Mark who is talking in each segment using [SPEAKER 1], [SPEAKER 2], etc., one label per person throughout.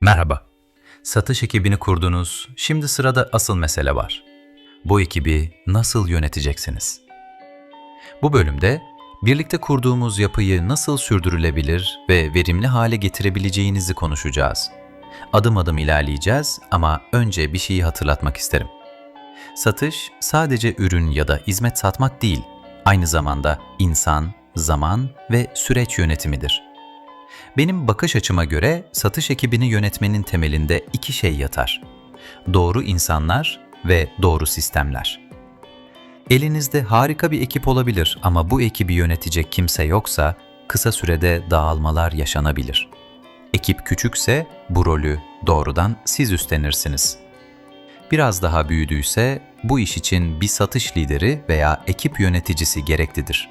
[SPEAKER 1] Merhaba. Satış ekibini kurdunuz. Şimdi sırada asıl mesele var. Bu ekibi nasıl yöneteceksiniz? Bu bölümde birlikte kurduğumuz yapıyı nasıl sürdürülebilir ve verimli hale getirebileceğinizi konuşacağız. Adım adım ilerleyeceğiz ama önce bir şeyi hatırlatmak isterim. Satış sadece ürün ya da hizmet satmak değil, aynı zamanda insan, zaman ve süreç yönetimidir. Benim bakış açıma göre satış ekibini yönetmenin temelinde iki şey yatar. Doğru insanlar ve doğru sistemler. Elinizde harika bir ekip olabilir ama bu ekibi yönetecek kimse yoksa kısa sürede dağılmalar yaşanabilir. Ekip küçükse bu rolü doğrudan siz üstlenirsiniz. Biraz daha büyüdüyse bu iş için bir satış lideri veya ekip yöneticisi gereklidir.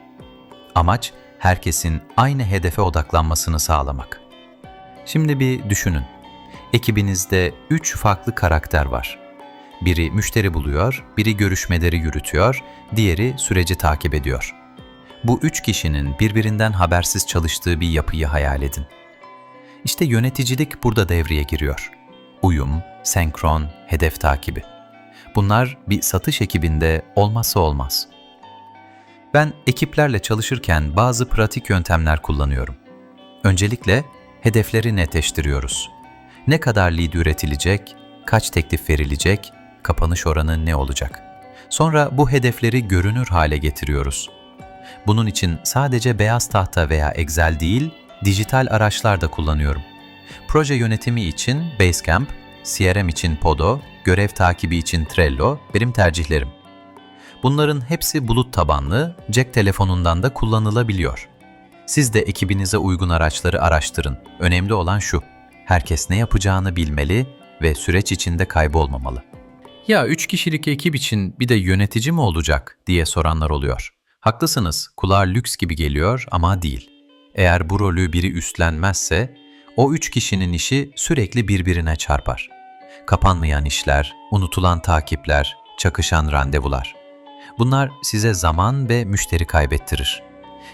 [SPEAKER 1] Amaç herkesin aynı hedefe odaklanmasını sağlamak. Şimdi bir düşünün. Ekibinizde üç farklı karakter var. Biri müşteri buluyor, biri görüşmeleri yürütüyor, diğeri süreci takip ediyor. Bu üç kişinin birbirinden habersiz çalıştığı bir yapıyı hayal edin. İşte yöneticilik burada devreye giriyor. Uyum, senkron, hedef takibi. Bunlar bir satış ekibinde olmazsa olmaz. Ben ekiplerle çalışırken bazı pratik yöntemler kullanıyorum. Öncelikle hedefleri netleştiriyoruz. Ne kadar lead üretilecek, kaç teklif verilecek, kapanış oranı ne olacak? Sonra bu hedefleri görünür hale getiriyoruz. Bunun için sadece beyaz tahta veya Excel değil, dijital araçlar da kullanıyorum. Proje yönetimi için Basecamp, CRM için Podo, görev takibi için Trello benim tercihlerim. Bunların hepsi bulut tabanlı, cep telefonundan da kullanılabiliyor. Siz de ekibinize uygun araçları araştırın. Önemli olan şu, herkes ne yapacağını bilmeli ve süreç içinde kaybolmamalı. Ya üç kişilik ekip için bir de yönetici mi olacak diye soranlar oluyor. Haklısınız, kulağa lüks gibi geliyor ama değil. Eğer bu rolü biri üstlenmezse, o üç kişinin işi sürekli birbirine çarpar. Kapanmayan işler, unutulan takipler, çakışan randevular. Bunlar size zaman ve müşteri kaybettirir.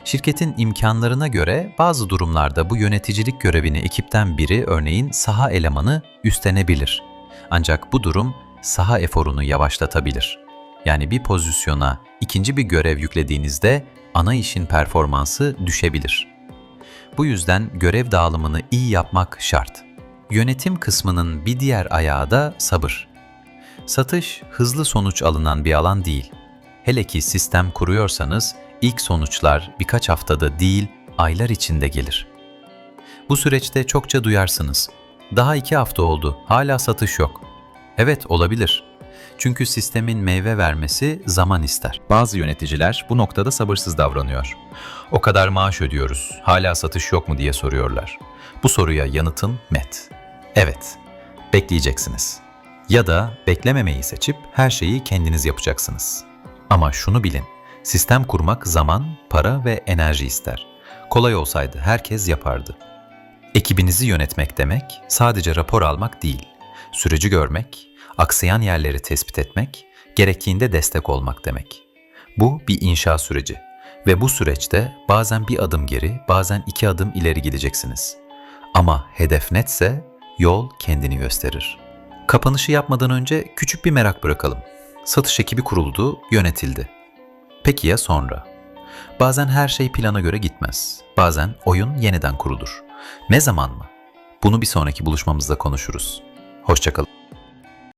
[SPEAKER 1] Şirketin imkanlarına göre bazı durumlarda bu yöneticilik görevini ekipten biri örneğin saha elemanı üstlenebilir. Ancak bu durum saha eforunu yavaşlatabilir. Yani bir pozisyona ikinci bir görev yüklediğinizde ana işin performansı düşebilir. Bu yüzden görev dağılımını iyi yapmak şart. Yönetim kısmının bir diğer ayağı da sabır. Satış hızlı sonuç alınan bir alan değil. Hele ki sistem kuruyorsanız ilk sonuçlar birkaç haftada değil, aylar içinde gelir. Bu süreçte çokça duyarsınız. Daha iki hafta oldu, hala satış yok. Evet olabilir. Çünkü sistemin meyve vermesi zaman ister. Bazı yöneticiler bu noktada sabırsız davranıyor. O kadar maaş ödüyoruz, hala satış yok mu diye soruyorlar. Bu soruya yanıtım net. Evet, bekleyeceksiniz. Ya da beklememeyi seçip her şeyi kendiniz yapacaksınız. Ama şunu bilin, sistem kurmak zaman, para ve enerji ister. Kolay olsaydı herkes yapardı. Ekibinizi yönetmek demek sadece rapor almak değil. Süreci görmek, aksayan yerleri tespit etmek, gerektiğinde destek olmak demek. Bu bir inşa süreci ve bu süreçte bazen bir adım geri, bazen iki adım ileri gideceksiniz. Ama hedef netse yol kendini gösterir. Kapanışı yapmadan önce küçük bir merak bırakalım. Satış ekibi kuruldu, yönetildi. Peki ya sonra? Bazen her şey plana göre gitmez. Bazen oyun yeniden kurulur. Ne zaman mı? Bunu bir sonraki buluşmamızda konuşuruz. Hoşçakalın.